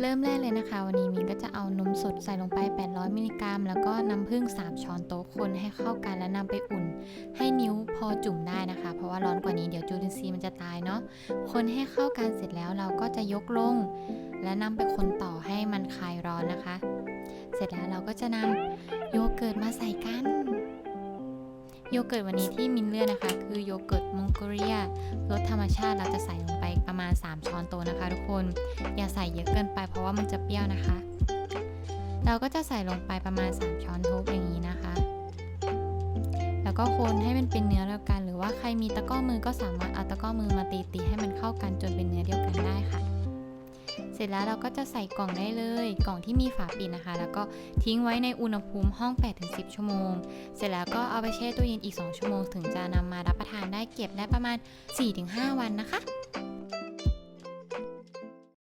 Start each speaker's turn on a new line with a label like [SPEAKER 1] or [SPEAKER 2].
[SPEAKER 1] เริ่มแรกเลยนะคะ วันนี้มินก็จะเอานมสดใส่ลงไป 800 มิลลิกรัม แล้วก็น้ำผึ้ง3ช้อนโต๊ะคนให้เข้ากันแล้วนำไปอุ่น ให้นิ้วพอจุ่มได้นะคะ เพราะว่าร้อนกว่านี้เดี๋ยวจุลินทรีย์มันจะตายเนาะคนให้เข้ากันเสร็จแล้วเราก็จะยกลง และนำไปคนต่อให้มันคลายร้อนนะคะ เสร็จแล้วเราก็จะนำโยเกิร์ตมาใส่กัน โยเกิร์ตวันนี้ที่มินเลือกนะคะ คือโยเกิร์ตมองโกเรียรสธรรมชาติเราจะใส่ลงไปประมาณ 3 ช้อนโต๊ะนะคะ ทุกคน อย่าใส่เยอะเกินไปเพราะว่ามันจะเปรี้ยวนะคะ เราก็จะใส่ลงไปประมาณ 3 ช้อนโต๊ะอย่างนี้นะคะ แล้วก็คนให้มันเป็นเนื้อเดียวกัน หรือว่าใครมีตะก้อมือก็สามารถเอาตะก้อมือมาตีตีให้มันเข้ากันจนเป็นเนื้อเดียวกัน เสร็จแล้วเราก็จะใส่กล่องได้เลย กล่องที่มีฝาปิดนะคะ แล้วก็ทิ้งไว้ในอุณหภูมิห้อง 8-10 ชั่วโมง เสร็จแล้วก็เอาไปแช่ตู้เย็นอีก 2 ชั่วโมง ถึงจะนำมารับประทานได้เก็บได้ประมาณ 4-5 วันนะคะ